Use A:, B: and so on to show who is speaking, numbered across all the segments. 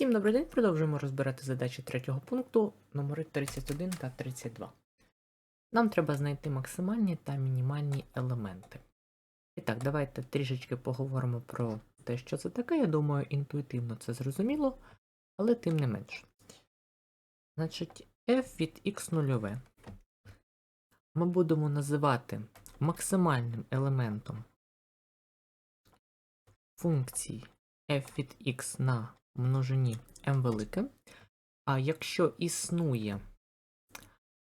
A: Всім добрий день, продовжуємо розбирати задачі третього пункту, номери 31 та 32. Нам треба знайти максимальні та мінімальні елементи. І так, давайте трішечки поговоримо про те, що це таке. Я думаю, інтуїтивно це зрозуміло, але тим не менш. Значить, f від x0 ми будемо називати максимальним елементом функції f від x на множині m велике. А якщо існує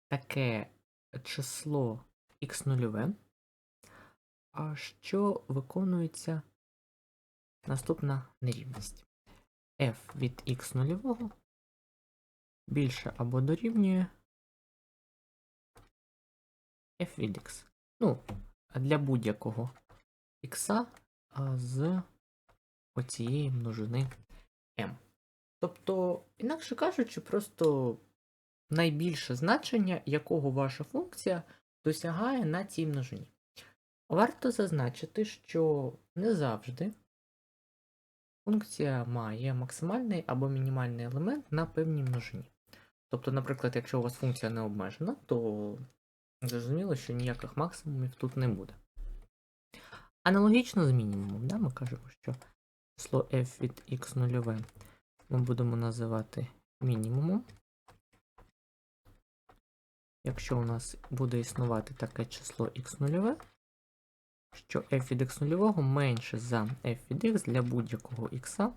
A: таке число x0, а що виконується наступна нерівність. f від x0 більше або дорівнює f від x. Ну, для будь-якого x з оцієї множини m. Тобто, інакше кажучи, просто найбільше значення, якого ваша функція досягає на цій множині. Варто зазначити, що не завжди функція має максимальний або мінімальний елемент на певній множині. Тобто, наприклад, якщо у вас функція не обмежена, то зрозуміло, що ніяких максимумів тут не буде. Аналогічно з мінімумом, да? ми кажемо, що число f від x0 ми будемо називати мінімумом. Якщо у нас буде існувати таке число x0, що f від x0 менше за f від x для будь-якого x,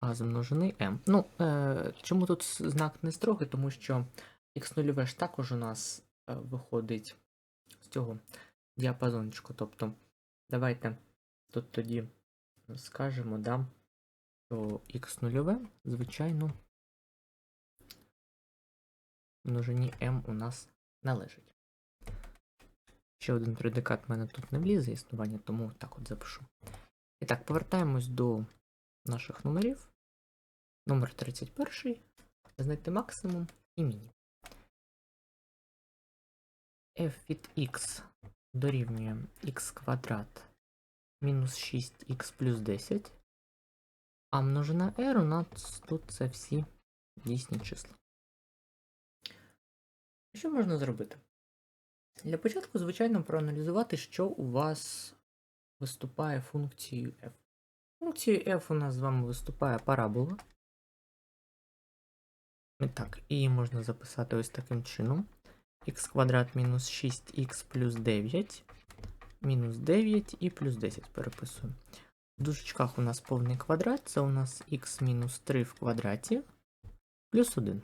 A: а з множини m. Ну, е, чому тут знак не строгий? Тому що x0 ж також у нас е, виходить з цього діапазончику. Тобто, давайте тут тоді скажемо, да, що x0, звичайно, множині m у нас належить. Ще один предикат в мене тут не влізе існування, тому так от запишу. І так, повертаємось до наших номерів. Номер 31. Знайти максимум і мінімум. f від x дорівнює x квадрат мінус 6х плюс 10. А множина r у нас тут це всі дійсні числа. Що можна зробити? Для початку, звичайно, проаналізувати, що у вас виступає функцією f. Функцією f у нас з вами виступає парабола. І так, її можна записати ось таким чином. х квадрат мінус 6х плюс 9 мінус 9 і плюс 10 переписуємо. В дужечках у нас повний квадрат, це у нас х мінус 3 в квадраті плюс 1.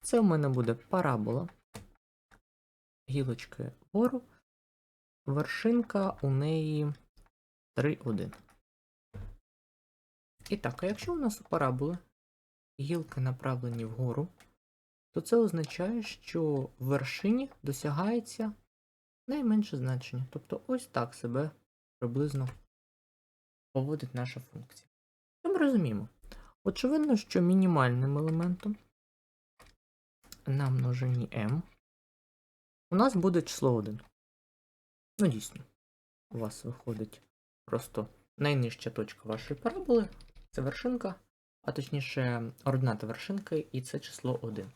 A: Це у мене буде парабола. Гілочки вгору. Вершинка у неї 3, 1. І так, а якщо у нас у параболи гілки направлені вгору, то це означає, що в вершині досягається найменше значення. Тобто ось так себе приблизно поводить наша функція. Що ми розуміємо? Очевидно, що мінімальним елементом на множині m у нас буде число 1. Ну, дійсно, у вас виходить просто найнижча точка вашої параболи, це вершинка, а точніше, ордината вершинки, і це число 1.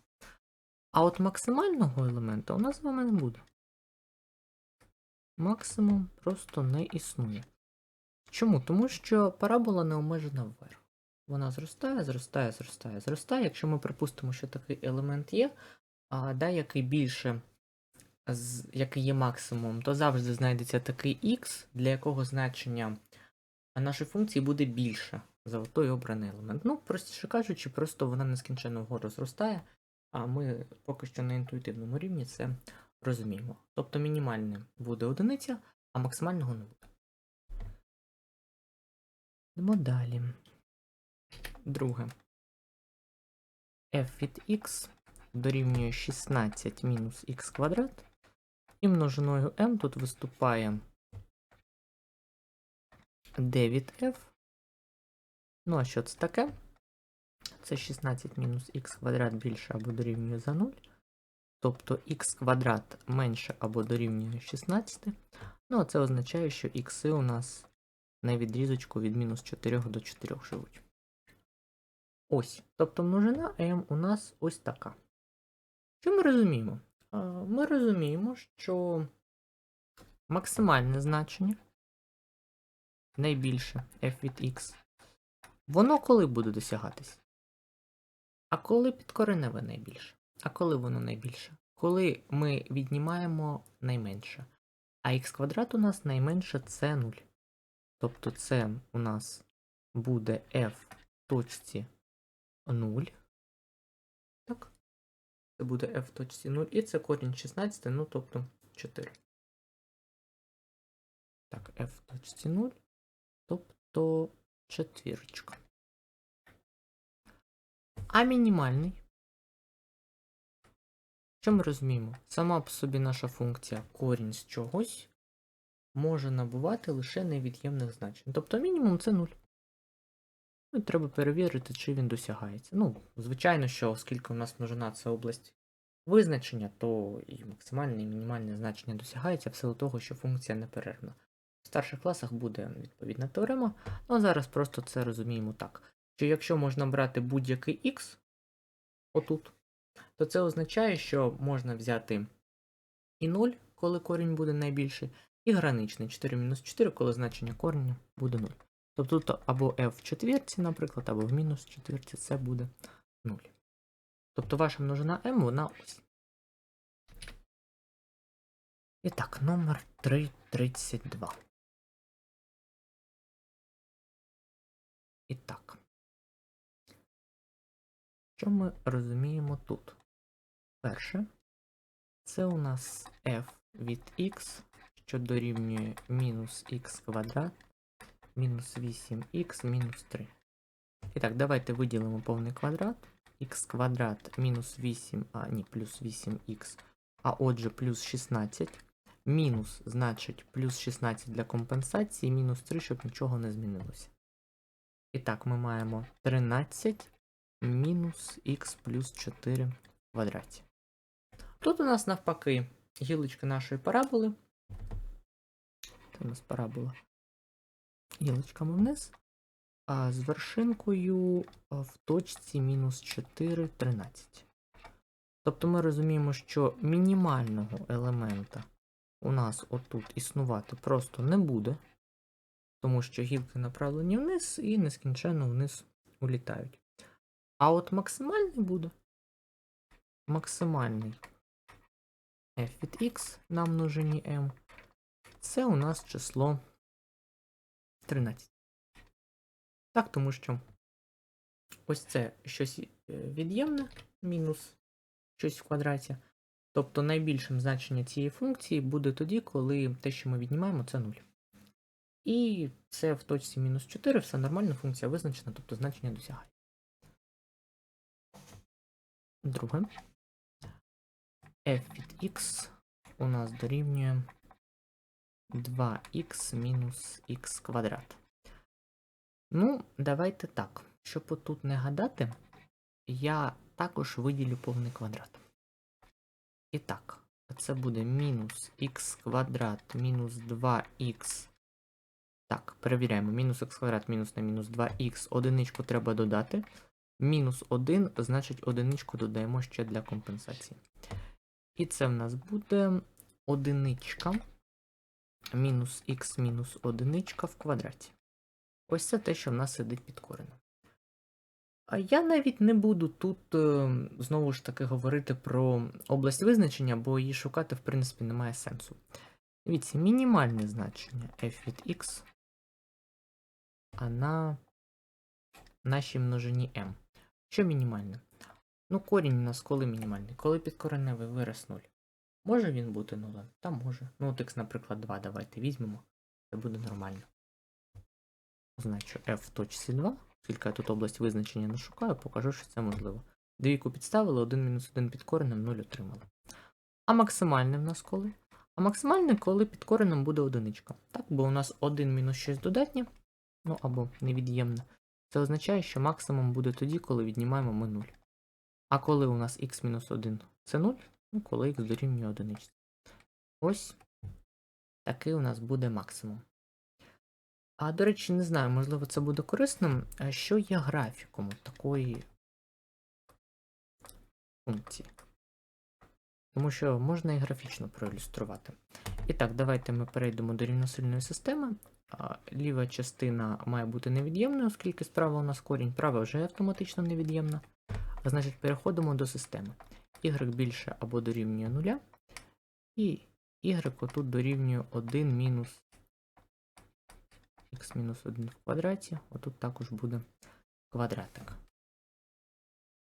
A: А от максимального елемента у нас з вами не буде максимум просто не існує. Чому? Тому що парабола не обмежена вверх. Вона зростає, зростає, зростає, зростає. Якщо ми припустимо, що такий елемент є, а да, який більше, який є максимум, то завжди знайдеться такий х, для якого значення нашої функції буде більше за той обраний елемент. Ну, простіше кажучи, просто вона нескінченно вгору зростає, а ми поки що на інтуїтивному рівні це розуміємо. Тобто мінімальним буде одиниця, а максимального не буде. Йдемо далі. Друге. f від x дорівнює 16 мінус х квадрат. І множиною m тут виступає 9f. Ну, а що це таке? Це 16 мінус х квадрат більше або дорівнює за 0 тобто х квадрат менше або дорівнює 16. Ну, а це означає, що х у нас на відрізочку від мінус 4 до 4 живуть. ось. Тобто множина m у нас ось така. Що ми розуміємо? Ми розуміємо, що максимальне значення найбільше f від x, воно коли буде досягатись? А коли підкореневе найбільше? А коли воно найбільше? Коли ми віднімаємо найменше. А х квадрат у нас найменше це 0. Тобто це у нас буде f точці 0. Так. Це буде f в точці 0. І це корінь 16, ну тобто 4. Так, f точці 0. Тобто четвірочка. А мінімальний. Що ми розуміємо? Сама по собі наша функція корінь з чогось може набувати лише невід'ємних значень. Тобто мінімум це 0. Ну, і треба перевірити, чи він досягається. Ну, звичайно, що оскільки у нас множина це область визначення, то і максимальне, і мінімальне значення досягається в силу того, що функція неперервна. В старших класах буде відповідна теорема, ну а зараз просто це розуміємо так. Що якщо можна брати будь-який x отут, то це означає, що можна взяти і 0, коли корінь буде найбільший, і граничний 4 мінус 4, коли значення кореня буде 0. Тобто тут або f в четвірці, наприклад, або в мінус четвірці, це буде 0. Тобто ваша множина m, вона ось. І так, номер 332. І так. Що ми розуміємо тут? Перше, це у нас f від x, що дорівнює мінус х квадрат, мінус 8х мінус 3. І так, давайте виділимо повний квадрат. х квадрат мінус 8, а ні, плюс 8х, а отже, плюс 16. Мінус, значить, плюс 16 для компенсації, мінус 3, щоб нічого не змінилося. І так, ми маємо 13 мінус х плюс 4 в квадраті. Тут у нас навпаки гілочка нашої параболи. Це у нас парабола. Гілочками вниз. А з вершинкою в точці мінус 4, 13. Тобто ми розуміємо, що мінімального елемента у нас отут існувати просто не буде, тому що гілки направлені вниз і нескінченно вниз улітають. А от максимальний буде. Максимальний f від x на множині m. Це у нас число 13. Так, тому що ось це щось е, від'ємне, мінус щось в квадраті. Тобто найбільшим значенням цієї функції буде тоді, коли те, що ми віднімаємо, це 0. І це в точці мінус 4, все нормально, функція визначена, тобто значення досягає. Друге. f від x у нас дорівнює 2х мінус х квадрат. Ну, давайте так. Щоб отут не гадати, я також виділю повний квадрат. І так, це буде мінус х квадрат мінус 2х. Так, перевіряємо. Мінус х квадрат мінус на мінус 2х. Одиничку треба додати. Мінус 1, значить одиничку додаємо ще для компенсації. І це в нас буде одиничка мінус х мінус одиничка в квадраті. Ось це те, що в нас сидить під коренем. А я навіть не буду тут е, знову ж таки говорити про область визначення, бо її шукати, в принципі, немає сенсу. Дивіться, мінімальне значення f від x, а на нашій множині m. Що мінімальне? Ну, корінь у нас коли мінімальний? Коли підкореневий вираз 0. Може він бути нулем? Та може. Ну, от x, наприклад, 2 давайте візьмемо. Це буде нормально. Значу f в точці 2. Оскільки я тут область визначення не шукаю, покажу, що це можливо. Двійку підставили, 1 мінус 1 під коренем 0 отримали. А максимальне в нас коли? А максимальне, коли під коренем буде одиничка. Так, бо у нас 1 мінус 6 додатнє, ну або невід'ємне. Це означає, що максимум буде тоді, коли віднімаємо ми 0. А коли у нас х-1 це 0, ну коли х дорівнює 1. Ось такий у нас буде максимум. А до речі, не знаю, можливо, це буде корисним. Що є графіком такої функції? Тому що можна і графічно проілюструвати. І так, давайте ми перейдемо до рівносильної системи. Ліва частина має бути невід'ємною, оскільки справа у нас корінь, права вже автоматично невід'ємна. Значить, переходимо до системи. y більше або дорівнює 0, і y отут дорівнює 1 мінус х мінус 1 в квадраті. Отут також буде квадратик.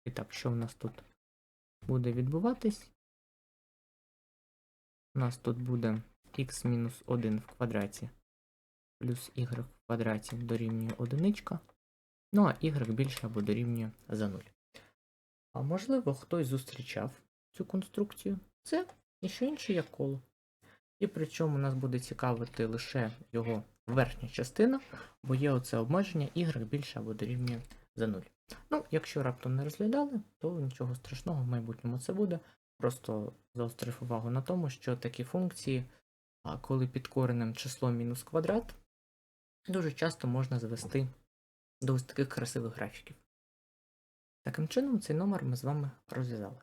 A: І так, що в нас тут буде відбуватись? У нас тут буде х мінус 1 в квадраті плюс y в квадраті дорівнює 1, ну а y більше або дорівнює за 0. А можливо, хтось зустрічав цю конструкцію. Це ніщо інше, як коло. І причому нас буде цікавити лише його верхня частина, бо є оце обмеження y більше або дорівнює за 0. Ну, якщо раптом не розглядали, то нічого страшного в майбутньому це буде. Просто заострив увагу на тому, що такі функції, коли під коренем число мінус квадрат, дуже часто можна звести до ось таких красивих графіків. Таким чином, цей номер ми з вами розв'язали.